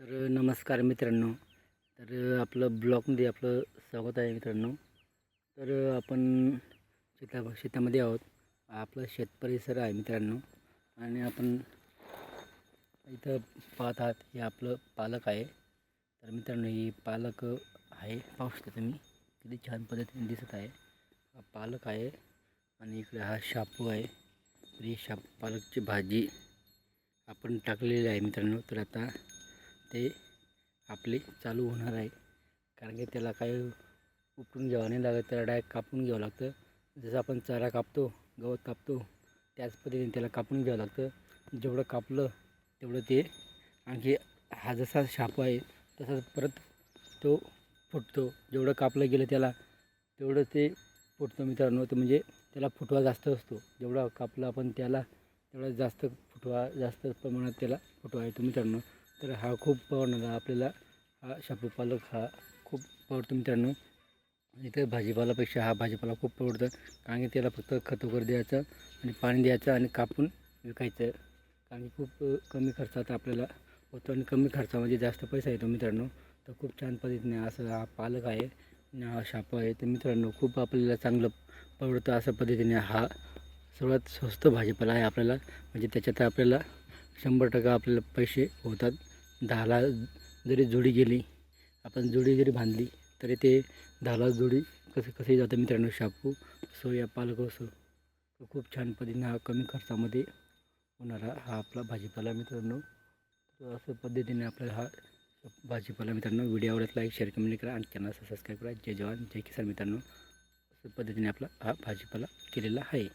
तर नमस्कार मित्रांनो. तर आपलं ब्लॉगमध्ये आपलं स्वागत आहे मित्रांनो. तर आपण शेता शेतामध्ये आहोत. आपलं शेत परिसर आहे मित्रांनो. आणि आपण इथं पाहत आहात हे आपलं पालक आहे. तर मित्रांनो ही पालक आहे. पाहू शकता तुम्ही किती छान पद्धतीने दिसत आहे. हा पालक आहे आणि इकडे हा शापू आहे. तर ही शाप पालकची भाजी आपण टाकलेली आहे मित्रांनो. तर आता ते आपले चालू होणार आहे. कारण की त्याला काही उपटून घ्यावं नाही लागत त्याला डायरेक्ट कापून घ्यावं लागतं. जसं आपण चारा कापतो गवत कापतो त्याच पद्धतीने त्याला कापून घ्यावं लागतं. जेवढं कापलं तेवढं ते आणखी हा जसा शाप आहे तसाच परत तो फुटतो. जेवढं कापलं गेलं त्याला तेवढं ते फुटतो मित्रांनो. तर म्हणजे त्याला फुटवा जास्त असतो. जेवढा कापलं आपण त्याला तेवढा जास्त फुटवा जास्त प्रमाणात त्याला फुटवा येतो मित्रांनो. तर हा खूप पवडणारा आपल्याला हा शापू पालक हा खूप आवडतो मित्रांनो. इथं भाजीपालापेक्षा हा भाजीपाला खूप परवडतं कारण की त्याला फक्त खत वगैरे द्यायचं आणि पाणी द्यायचं आणि कापून विकायचं. कारण की खूप कमी खर्चात आपल्याला होतो आणि कमी खर्चामध्ये जास्त पैसा येतो मित्रांनो. तर खूप छान पद्धतीने असं हा पालक आहे आणि हा शापू आहे. तर मित्रांनो खूप आपल्याला चांगलं परवडतं अशा पद्धतीने हा सर्वात स्वस्त भाजीपाला आहे आपल्याला. म्हणजे त्याच्यात आपल्याला शंभर टक्का आपल्याला पैसे होतात. दहाला जरी जोडी गेली आपण जोडी जरी बांधली तरी ते दहाला जोडी कसं कसंही जातं मित्रांनो? शापू असो या पालक असो खूप छान पद्धतीने हा कमी खर्चामध्ये होणारा हा आपला भाजीपाला मित्रांनो. असं पद्धतीने आपला हा भाजीपाला मित्रांनो व्हिडिओ आवडत लाईक शेअर कमेंट करा आणि चॅनल सबस्क्राईब करा. जय जवान जय किसान मित्रांनो. असं पद्धतीने आपला हा भाजीपाला केलेला आहे.